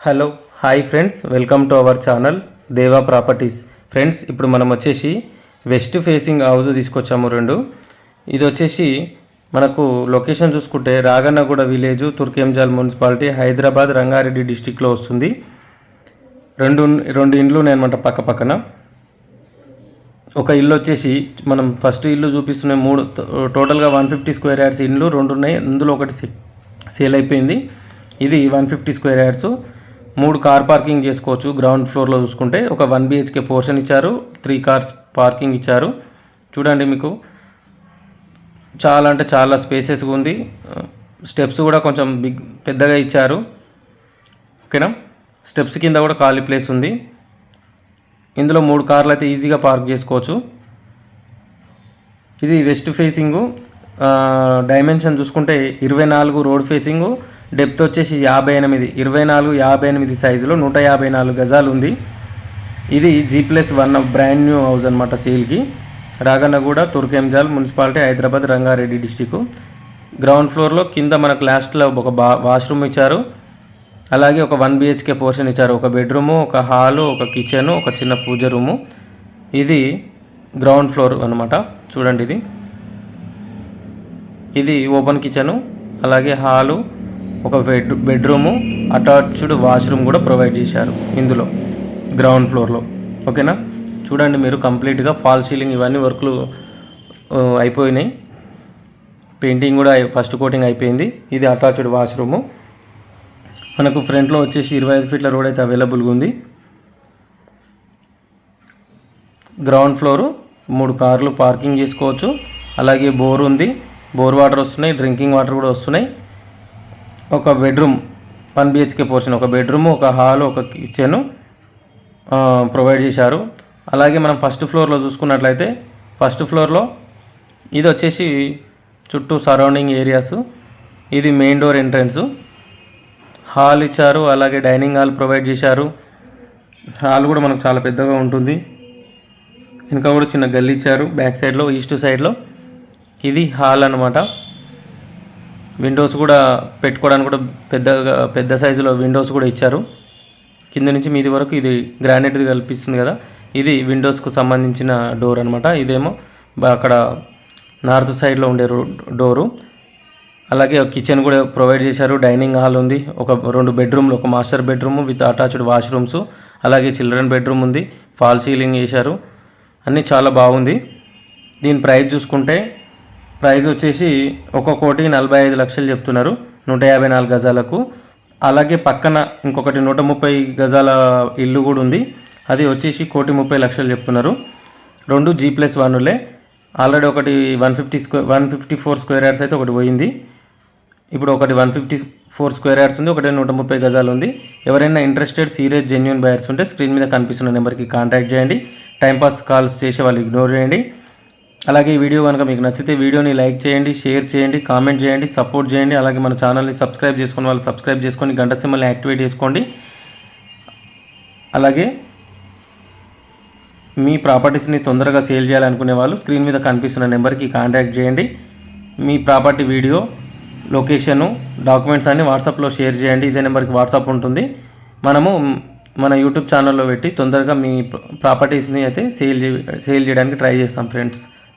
Hello hi friends welcome to our channel Deva properties. Friends ఇప్పుడు మనం వచ్చేసి west facing house తీసుకొచ్చాము రెండు. ఇది వచ్చేసి మనకు లొకేషన్ చూసుకుంటే రాగన్నగూడ విలేజ్ తుర్కేంజాల్ మున్సిపాలిటీ హైదరాబాద్ రంగారెడ్డి డిస్టిక్లో వస్తుంది. రెండు రెండు ఇండ్లు ఉన్నాయన్నమాట పక్క పక్కన. ఒక ఇల్లు వచ్చేసి మనం ఫస్ట్ ఇల్లు చూపిస్తున్నాయి మూడు టోటల్గా వన్ ఫిఫ్టీ స్క్వేర్ యార్డ్స్ ఇల్లు రెండు ఉన్నాయి. అందులో ఒకటి సే- సేల్ అయిపోయింది. ఇది వన్ ఫిఫ్టీ స్క్వేర్ యార్డ్స్. మూడు కార్ పార్కింగ్ చేసుకోవచ్చు. గ్రౌండ్ ఫ్లోర్లో చూసుకుంటే ఒక వన్ బిహెచ్కే పోర్షన్ ఇచ్చారు. త్రీ కార్స్ పార్కింగ్ ఇచ్చారు. చూడండి మీకు. చాలా అంటే చాలా స్పేసెస్గా ఉంది. స్టెప్స్ కూడా కొంచెం బిగ్ పెద్దగా ఇచ్చారు. ఓకేనా? స్టెప్స్ కింద కూడా ఖాళీ ప్లేస్ ఉంది. ఇందులో మూడు కార్లు అయితే ఈజీగా పార్క్ చేసుకోవచ్చు. ఇది వెస్ట్ ఫేసింగు. డైమెన్షన్ చూసుకుంటే ఇరవై నాలుగు రోడ్ ఫేసింగు. డెప్త్ వచ్చేసి యాభై ఎనిమిది ఇరవై నాలుగు యాభై ఎనిమిది సైజులో నూట యాభై నాలుగు గజాలు ఉంది. ఇది G plus one brand new house అనమాట సేల్కి. Ragannaguda Turkayamjal municipality Hyderabad Rangareddy district ground ఫ్లోర్లో కింద మనకు లాస్ట్లో ఒక బా వాష్రూమ్ ఇచ్చారు. అలాగే ఒక వన్ బిహెచ్కే పోర్షన్ ఇచ్చారు. ఒక బెడ్రూము ఒక హాలు ఒక కిచెను ఒక చిన్న పూజ రూము. ఇది గ్రౌండ్ ఫ్లోర్ అనమాట చూడండి ఇది. ఇది ఓపెన్ కిచెను అలాగే హాలు ఒక బెడ్ బెడ్రూము అటాచ్డ్ వాష్రూమ్ కూడా ప్రొవైడ్ చేశారు ఇందులో గ్రౌండ్ ఫ్లోర్లో. ఓకేనా? చూడండి మీరు కంప్లీట్గా ఫాల్ సీలింగ్ ఇవన్నీ వర్క్లు అయిపోయినాయి. పెయింటింగ్ కూడా ఫస్ట్ కోటింగ్ అయిపోయింది. ఇది అటాచ్డ్ వాష్రూము. మనకు ఫ్రంట్లో వచ్చేసి ఇరవై ఐదు ఫీట్ల రోడ్ అయితే అవైలబుల్గా ఉంది. గ్రౌండ్ ఫ్లోరు మూడు కార్లు పార్కింగ్ చేసుకోవచ్చు. అలాగే బోర్ ఉంది. బోర్ వాటర్ వస్తున్నాయి డ్రింకింగ్ వాటర్ కూడా వస్తున్నాయి. ఒక బెడ్రూమ్ వన్ బిహెచ్కే పోర్షన్ ఒక బెడ్రూమ్ ఒక హాల్ ఒక కిచెన్ ప్రొవైడ్ చేశారు. అలాగే మనం ఫస్ట్ ఫ్లోర్లో చూసుకున్నట్లయితే ఫస్ట్ ఫ్లోర్లో ఇది వచ్చేసి చుట్టూ సరౌండింగ్ ఏరియాస్ ఇది మెయిన్ డోర్ ఎంట్రన్స్ హాల్ ఇచ్చారు అలాగే డైనింగ్ హాల్ ప్రొవైడ్ చేశారు. హాల్ కూడా మనకు చాలా పెద్దగా ఉంటుంది. ఇంకా కూడా చిన్న గల్లీ ఇచ్చారు బ్యాక్ సైడ్లో ఈస్ట్ సైడ్లో ఇది హాల్ అన్నమాట. విండోస్ కూడా పెట్టుకోవడానికి కూడా పెద్దగా పెద్ద సైజులో విండోస్ కూడా ఇచ్చారు. కింద నుంచి మీది వరకు ఇది గ్రానైట్ది కల్పిస్తుంది కదా. ఇది విండోస్కు సంబంధించిన డోర్ అనమాట ఇదేమో అక్కడ నార్త్ సైడ్లో ఉండే డోరు. అలాగే కిచెన్ కూడా ప్రొవైడ్ చేశారు. డైనింగ్ హాల్ ఉంది. ఒక రెండు బెడ్రూమ్లు ఒక master bedroom with attached washrooms. అలాగే చిల్డ్రన్ బెడ్రూమ్ ఉంది. ఫాల్ సీలింగ్ చేశారు. అన్నీ చాలా బాగుంది. దీని ప్రైస్ చూసుకుంటే ప్రైస్ వచ్చేసి ఒక కోటి నలభై ఐదు లక్షలు చెప్తున్నారు. నూట యాభై నాలుగు గజాలకు. అలాగే పక్కన ఇంకొకటి నూట ముప్పై గజాల ఇల్లు కూడా ఉంది. అది వచ్చేసి కోటి ముప్పై లక్షలు చెప్తున్నారు. రెండు జీ ప్లస్ వన్లే ఆల్రెడీ ఒకటి one fifty square one fifty four square yards అయితే ఒకటి పోయింది. ఇప్పుడు ఒకటి one fifty four square yards ఉంది ఒకటి నూట ముప్పై గజాలు ఉంది. ఎవరైనా ఇంట్రెస్టెడ్ సీరియస్ జెన్యున్ బయర్స్ ఉంటే స్క్రీన్ మీద కనిపిస్తున్న నెంబర్కి కాంటాక్ట్ చేయండి. టైంపాస్ కాల్స్ చేసే వాళ్ళు ఇగ్నోర్ చేయండి. అలాగే ఈ వీడియో కనుక మీకు నచ్చితే వీడియోని లైక్ చేయండి షేర్ చేయండి కామెంట్ చేయండి సపోర్ట్ చేయండి. అలాగే మన ఛానల్ని సబ్స్క్రైబ్ చేసుకుని వాళ్ళు సబ్స్క్రైబ్ చేసుకొని గంట సింబల్ని యాక్టివేట్ చేసుకోండి. అలాగే మీ ప్రాపర్టీస్ని తొందరగా సేల్ చేయాలనుకునే వాళ్ళు స్క్రీన్ మీద కనిపిస్తున్న నెంబర్కి కాంటాక్ట్ చేయండి. మీ ప్రాపర్టీ వీడియో లొకేషను డాక్యుమెంట్స్ అన్ని వాట్సాప్లో షేర్ చేయండి. ఇదే నెంబర్కి వాట్సాప్ ఉంటుంది. మనము మన యూట్యూబ్ ఛానల్లో పెట్టి తొందరగా మీ ప్రాపర్టీస్ని అయితే సేల్ సేల్ చేయడానికి ట్రై చేస్తాం friends.